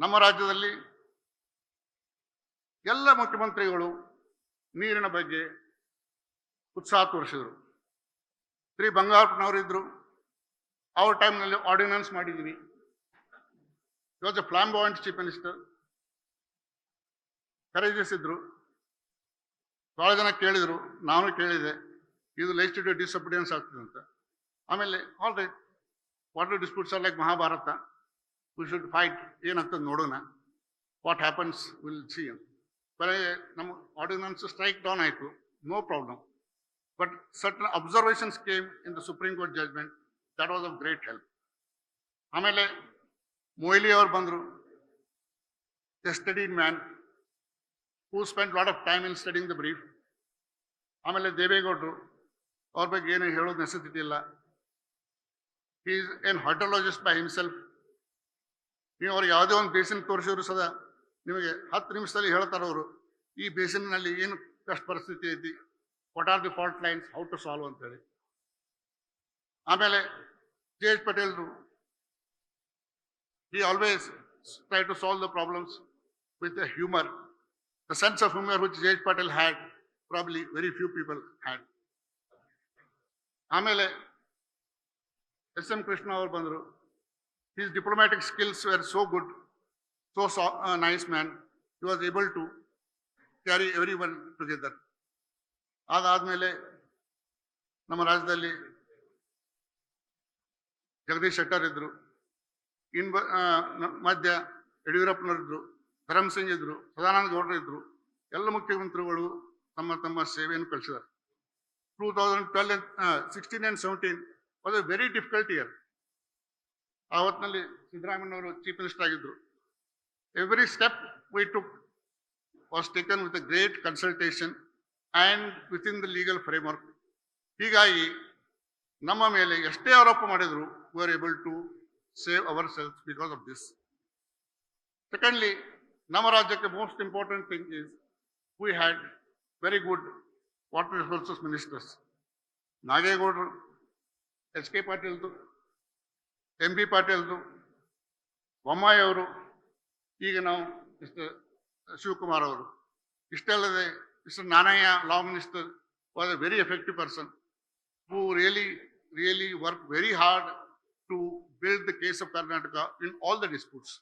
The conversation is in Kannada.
ನಮ್ಮ ರಾಜ್ಯದಲ್ಲಿ ಎಲ್ಲ ಮುಖ್ಯಮಂತ್ರಿಗಳು ನೀರಿನ ಬಗ್ಗೆ ಉತ್ಸಾಹ ತೋರಿಸಿದರು. ಶ್ರೀ ಬಂಗಾರಪ್ಪನವರಿದ್ದರು ಅವ್ರ ಟೈಮ್ನಲ್ಲಿ ಆರ್ಡಿನೆನ್ಸ್ ಮಾಡಿದ್ದೀವಿ ವಾಸ್ ಫ್ಲಾಮ್ ಬಾಯಿಂಟ್ ಚೀಫ್ ಮಿನಿಸ್ಟರ್ ಖರೀದಿಸಿದ್ರು. ಭಾಳ ಜನ ಕೇಳಿದರು. ನಾನು ಕೇಳಿದೆ. ಇದು ಲೆಜಿಸ್ಲೇಟಿವ್ ಡಿಸಬಿಡಿಯನ್ಸ್ ಆಗ್ತದೆ ಅಂತ. ಆಮೇಲೆ all right water disputes are like Mahabharata. Should fight ಏನಂತ ನೋಡೋಣ ವಾಟ್ ಹ್ಯಾಪನ್ಸ್ ವಿಲ್ ಸಿ ಅಂತ ಬರೀ ನಮ್ಮ ಆರ್ಡಿನೆನ್ಸ್ ಸ್ಟ್ರೈಕ್ ಡೌನ್ ಆಯಿತು no problem but certain observations came in the Supreme Court judgement that was of great help ಆಮೇಲೆ ಮೊಯ್ಲಿ ಅವರು ಬಂದರು a studied man who spend lot of time in studying the brief ಆಮೇಲೆ ದೇವೇಗೌಡರು ಅವ್ರ ಬಗ್ಗೆ ಏನು ಹೇಳೋದು ನೆಸೆಸಿಟಿ ಇಲ್ಲ ಈಸ್ ಏನ್ ಹೈಡ್ರಾಲಜಿಸ್ಟ್ ಬೈ ಹಿಮ್ಸೆಲ್ಫ್ ನೀವು ಅವ್ರಿಗೆ ಯಾವುದೇ ಒಂದು ಬೇಸಿನ್ ತೋರಿಸಿದ್ರು ಸದಾ ನಿಮಗೆ ಹತ್ತು ನಿಮಿಷದಲ್ಲಿ ಹೇಳ್ತಾರೆ ಅವರು, ಈ ಬೇಸಿನ್ನಲ್ಲಿ ಏನು ಕಷ್ಟ ಪರಿಸ್ಥಿತಿ ಐತಿ what are the fault lines how to solve ಅಂತ ಹೇಳಿ ಆಮೇಲೆ ಜೆ ಎಚ್ ಪಟೇಲ್ರು ಈ always try to solve the problems with a humour the sense of humour which J H Patel had probably very few people had ಆಮೇಲೆ ಎಸ್ ಎಂ ಕೃಷ್ಣ ಅವರು ಬಂದರು. His diplomatic skills were so good so so nice man he was able to carry everyone together ಅದಾದಮೇಲೆ ನಮ್ಮ ರಾಜ್ಯದಲ್ಲಿ ಜಗದೀಶ್ ಶೆಟ್ಟರ್ ಇದ್ರು ಇನ್ ಮಧ್ಯ ಯಡಿಯೂರಪ್ಪನವರಿದ್ರು ಧರಮ್ ಸಿಂಗ್ ಇದ್ರು, ಸದಾನಂದ ಗೌಡರು ಇದ್ರು, ಎಲ್ಲ ಮುಖ್ಯಮಂತ್ರಿಗಳು ತಮ್ಮ ತಮ್ಮ ಸೇವೆಯನ್ನು ಕಳಿಸಿದ್ದಾರೆ. Two thousand twelve sixteen and seventeen was a very difficult year ಆ ಹೊತ್ತಿನಲ್ಲಿ ಸಿದ್ದರಾಮಯ್ಯನವರು ಚೀಫ್ ಮಿನಿಸ್ಟರ್ ಆಗಿದ್ದರು every step we took was taken with a great consultation and with in the legal framework ಹೀಗಾಗಿ ನಮ್ಮ ಮೇಲೆ ಎಷ್ಟೇ ಆರೋಪ ಮಾಡಿದ್ರು we are able to save our self because of this secondly ನಮ್ಮ ರಾಜ್ಯಕ್ಕೆ most important thing is we had very good water resources ministers ನಾಗೇಗೌಡರು, H K ಪಾಟೀಲ್ದು ಎಂ ಬಿ ಪಾಟೀಲ್ದು ಬೊಮ್ಮಾಯಿ ಅವರು ಈಗ ನಾವು ಮಿಸ್ಟರ್ ಶಿವಕುಮಾರ್ ಅವರು ಇಷ್ಟಲ್ಲದೆ mister Nanaiah law minister was a very effective person who really, really worked very hard to build the case of Karnataka in all the disputes.